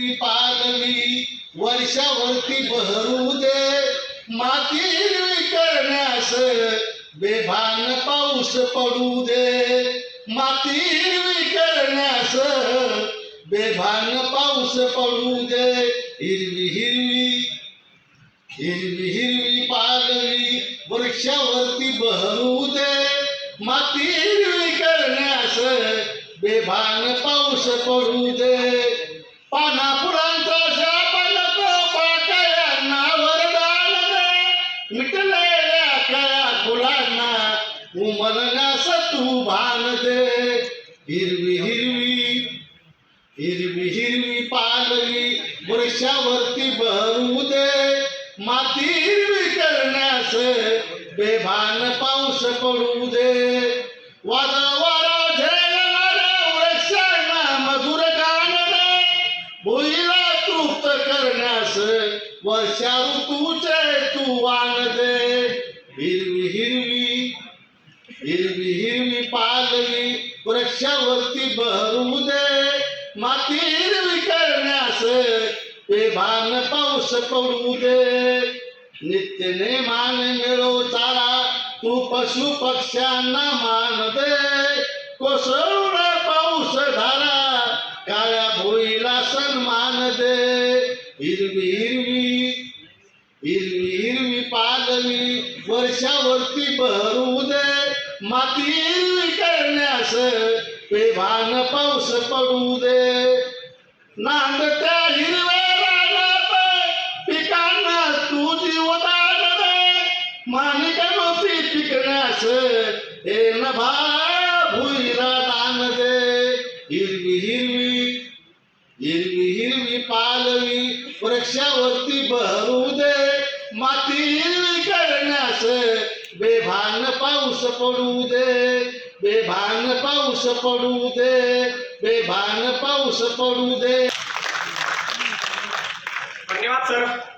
ती पालवी वर्षावरती बहरू दे. माती हिरवी करण्यास बेभान पाऊस पडू दे. माती हिरवी करण्यास बेभान पाऊस पडू दे. हिरवी हिरवी हिरवी हिरवी पालवी वृक्षावरती बहरू दे. माती हिरवी करण्यास बेभान पाऊस पडू दे. पाना फुलांचा शाप नको पाकळ्यांना वरदान मिटलेल्या कळ्या फुलांना उमलण्यास तू भान दे. हिरवी हिरवी हिरवी हिरवी पालवी वृक्षावरती भरू दे. माती हिरवी करण्यास बेभान पाऊस पडू दे. वारा भुईला करण्यास वर्षा ऋतूचे तू वाण दे. हिरवी हिरवी हिरवी हिरवी पालवी वृक्षावरती बहरू दे. माती हिरवी करण्यास बेभान पाऊस पडू दे. नित्य नेमान मिळो चारा तू पशु पक्ष्यांना मान दे. कोसळून हिरवी हिरवी हिरवी हिरवी पालवी वर्षावरती भरू दे. माती हिरवी करण्यास बेभान पाऊस पडू दे. नांदत्या हिरव्या रानात पिकांना तू जीवदान दे माणिकांची पिकण्यास हे नभा भुईला दान दे. हिरवी हिरवी हिरवी पालवी वृक्षावरती बहरू दे. माती करण्यास बेभान पाऊस पडू दे. बेभान पाऊस पडू दे. बेभान पाऊस पडू दे. धन्यवाद सर.